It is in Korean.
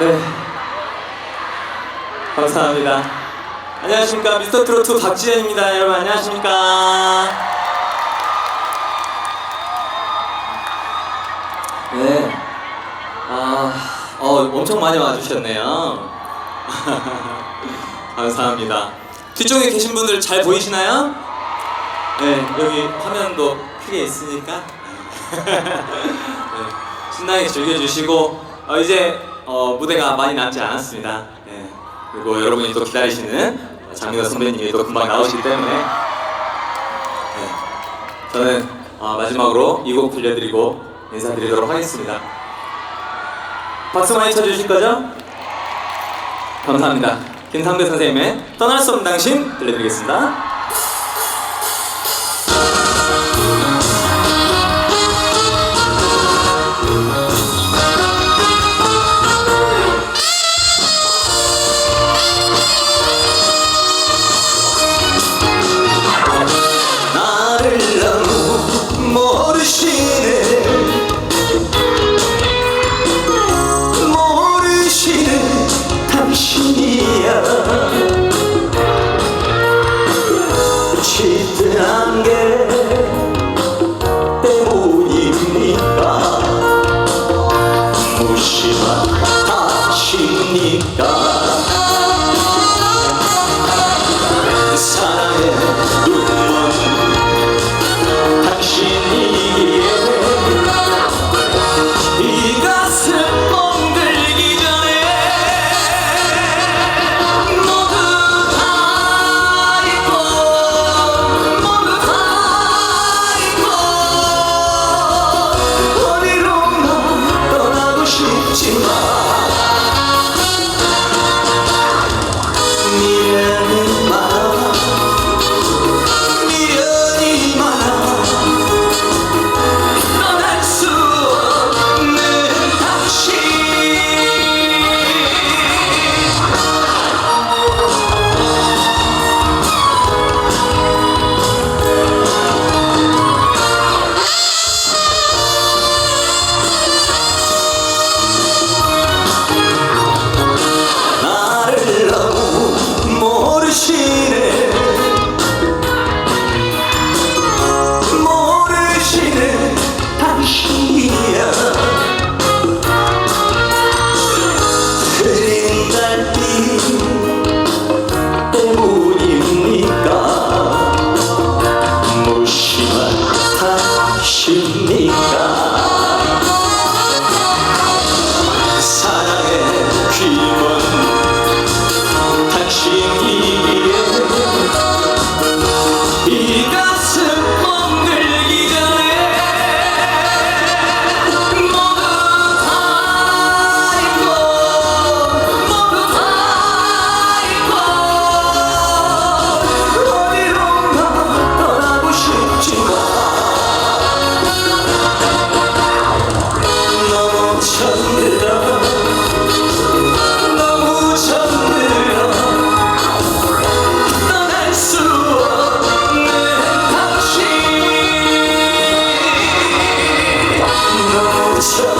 네. 감사합니다. 안녕하십니까. 미스터 트로트 박지현입니다. 여러분, 안녕하십니까. 네. 아, 어, 엄청 많이 와주셨네요. 감사합니다. 뒤쪽에 계신 분들 잘 보이시나요? 네, 여기 화면도 크게 있으니까. 네, 신나게 즐겨주시고, 어, 이제 어, 무대가 많이 남지 않았습니다. 네, 그리고 여러분이 또 기다리시는 장민호 선배님이 또 금방 나오시기 때문에 네, 저는 어, 마지막으로 이 곡 들려드리고 인사드리도록 하겠습니다. 박수 많이 쳐주실 거죠? 감사합니다. 김상배 선생님의 떠날 수 없는 당신 들려드리겠습니다. show.